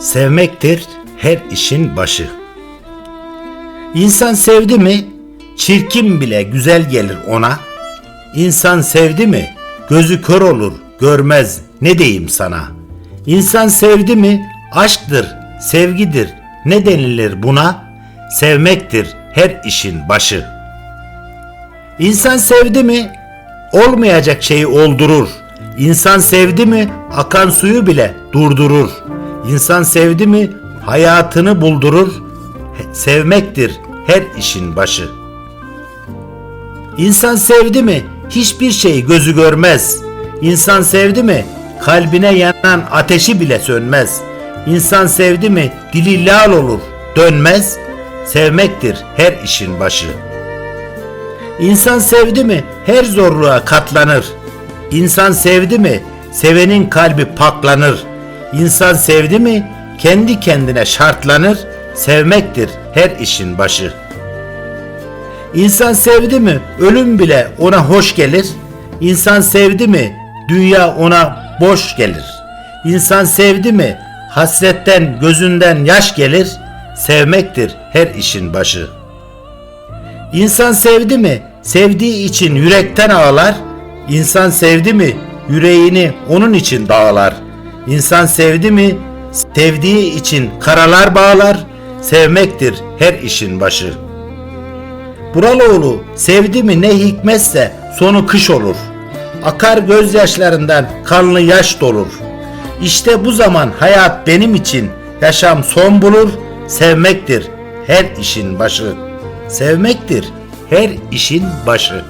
Sevmektir her işin başı. İnsan sevdi mi, çirkin bile güzel gelir ona. İnsan sevdi mi, gözü kör olur, görmez ne diyeyim sana. İnsan sevdi mi, aşktır, sevgidir, ne denilir buna? Sevmektir her işin başı. İnsan sevdi mi, olmayacak şeyi oldurur. İnsan sevdi mi, akan suyu bile durdurur. İnsan sevdi mi, hayatını buldurur. Sevmektir her işin başı. İnsan sevdi mi, hiçbir şeyi gözü görmez. İnsan sevdi mi, kalbine yanan ateşi bile sönmez. İnsan sevdi mi, dili lal olur, dönmez. Sevmektir her işin başı. İnsan sevdi mi her zorluğa katlanır. İnsan sevdi mi sevenin kalbi paklanır. İnsan sevdi mi kendi kendine şartlanır. Sevmektir her işin başı. İnsan sevdi mi ölüm bile ona hoş gelir. İnsan sevdi mi dünya ona boş gelir. İnsan sevdi mi hasretten gözünden yaş gelir. Sevmektir her işin başı. İnsan sevdi mi, sevdiği için yürekten ağlar. İnsan sevdi mi, yüreğini onun için dağlar. İnsan sevdi mi, sevdiği için karalar bağlar. Sevmektir her işin başı. Buraloğlu sevdi mi ne hikmetse sonu kış olur. Akar gözyaşlarından kanlı yaş dolur. İşte bu zaman hayat benim için yaşam son bulur. Sevmektir her işin başı. Sevmektir her işin başı.